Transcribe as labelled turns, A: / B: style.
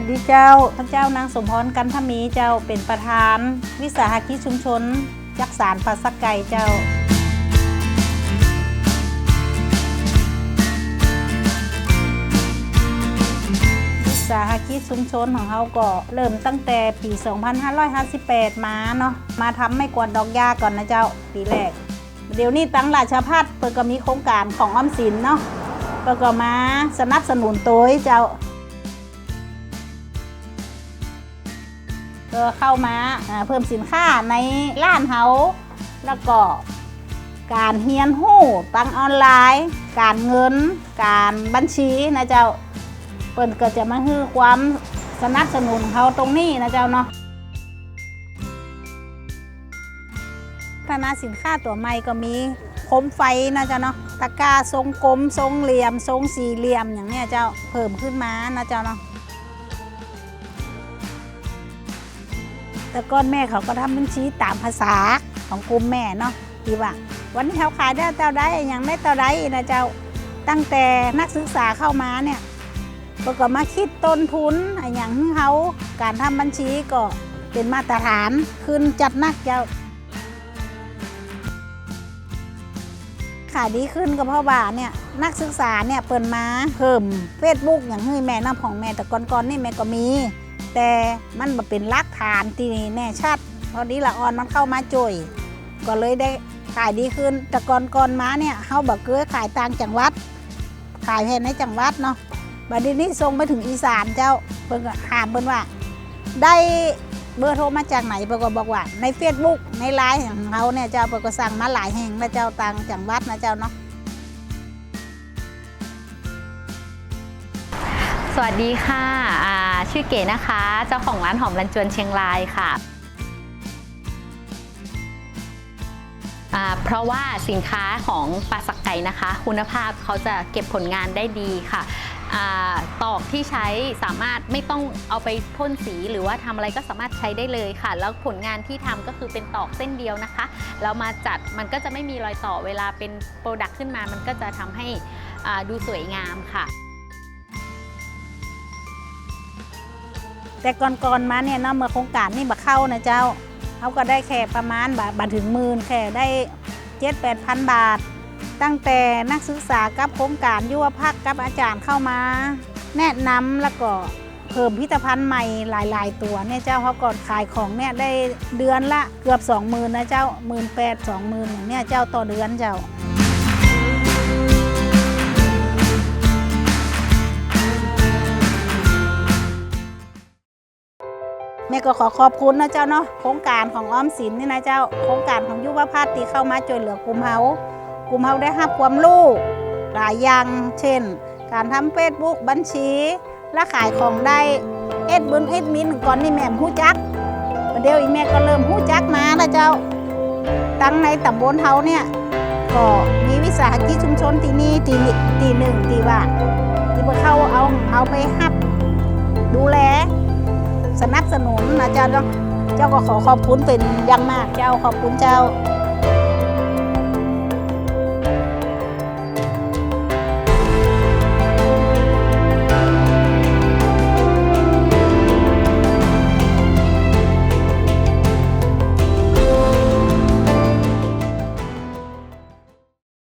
A: สดีเจ้าพระเจ้านางสมพรกันทมีเจ้าเป็นประธาน วิสาหกิจชุมชน จักสารภาษาไก่เจ้าวิสาหกิจชุมชนของเขาก็เริ่มตั้งแต่ปี 2558 มาเนาะ มาทำไม่กวาดอกยาก่อนนะเจ้า ปีแรก เดี๋ยวนี้ตั้งราชพัฒเปิดก็มีโครงการของออมสินเนาะเปิดก็มาสนับสนุนโตัวเจ้า ก็เข้ามาเพิ่มสินค้าในร้านเฮาแล้วก็การเฮียนหู้ตังออนไลน์ การเงิน การบัญชีนะเจ้าเปิ้นก็จะมาฮือความสนับสนุนเขาตรงนี้นะเจ้าเนาะพัฒนาสินค้าตัวใหม่ก็มีโคมไฟนะเจ้าเนาะตะกร้าทรงกลมทรงเหลี่ยม ทรงสี่เหลี่ยมอย่างเนี้ยเจ้าเพิ่มขึ้นมานะเจ้าเนาะ แต่ก่อนแม่เขาก็ทำบัญชีตามภาษาของกลุ่มแม่เนาะที่ว่า วันนี้เขาขายได้เท่าใดอย่างได้เท่าใดนะเจ้าตั้งแต่นักศึกษาเข้ามาเนี่ยก็ก็มาคิดต้นทุนอย่างเขาการทำบัญชีก็เป็นมาตรฐานขึ้นจัดนักเจ้าขายดีขึ้นก็เพราะว่าเนี่ยนักศึกษาเนี่ยเปิดมาเพิ่มเฟซบุ๊กอย่างให้ยแม่น้ำของแม่แต่ก่อนๆนี่แม่ก็มี แต่มันมาเป็นรากฐานที่แน่ชัดพอดีละออนมันเข้ามาจ่อยก็เลยได้ขายดีขึ้นแต่ก่อนก่อนมาเนี่ยเขาบอกเคยขายต่างจังหวัด ขายแค่ในจังหวัดเนาะบัดนี้ส่งไปถึงอีสานเจ้าเพิ่นก็ถามเพิ่นว่า ได้เบอร์โทรมาจากไหนเพิ่นก็บอกว่า ใน Facebook ในไลน์ของเขาเนี่ยเจ้าเพิ่นก็สั่งมาหลายแห่งนะเจ้าต่างจังหวัดนะเจ้าเนาะ
B: สวัสดีค่ะอ่าชื่อเก๋นะคะ เจ้าของร้านหอมรันจวนเชียงรายค่ะ เพราะว่าสินค้าของปลาสักไก่นะคะ คุณภาพเขาจะเก็บผลงานได้ดีค่ะอ่าตอกที่ใช้สามารถไม่ต้องเอาไปพ่นสีหรือว่าทำอะไรก็สามารถใช้ได้เลยค่ะ แล้วผลงานที่ทำก็คือเป็นตอกเส้นเดียวนะคะ แล้วมาจัดมันก็จะไม่มีรอยต่อเวลาเป็นโปรดักต์ขึ้นมา มันก็จะทำให้ดูสวยงามค่ะ
A: แต่ก่อนๆมาเนี่ยเนาะเมื่อโครงการนี่มาเข้านะเจ้าเขาก็ได้แค่ประมาณบาทบาทถึงหมื่นแค่ได้เจ็ดแปดพันบาท ตั้งแต่นักศึกษากับโครงการยุวพักกับอาจารย์เข้ามา แนะนำแล้วก็เพิ่มพิพิธภัณฑ์ใหม่หลาย ๆ ตัวเนี่ยเจ้าเขาก็ขายของเนี่ยได้เดือนละเกือบสองหมื่นนะเจ้าหมื่นแปดสองหมื่นอย่างเนี้ยเจ้าต่อเดือนเจ้า แม่ก็ขอขอบคุณนะเจ้าเนาะโครงการของอ้อมสิลนนี่นะเจ้าโครงการของยุวภาพที่เข้ามาช่วยเหลือกลุ่มเฮากลุ่มเฮาได้รับความรู้หลายอย่างเช่น การทำเฟซบุ๊กบัญชีและขายของได้เอ็ดบุญเอ็ดมินก่อนนี่แม่มหู้จักประเดี๋ยวอีแม่ก็เริ่มหู้จักมาแล้วเจ้า ตั้งในตำบลเฮาเนี่ยก็มีวิสาหกิจชุมชนที่นี่ที่ที่หนึ่งที่ว่าที่พวกเขาเอาเอาไปฮับดูแล สนับสนุนนะเจ้าเนาะเจ้าก็ขอขอบคุณเป็นอย่างมากเจ้าขอบคุณเจ้า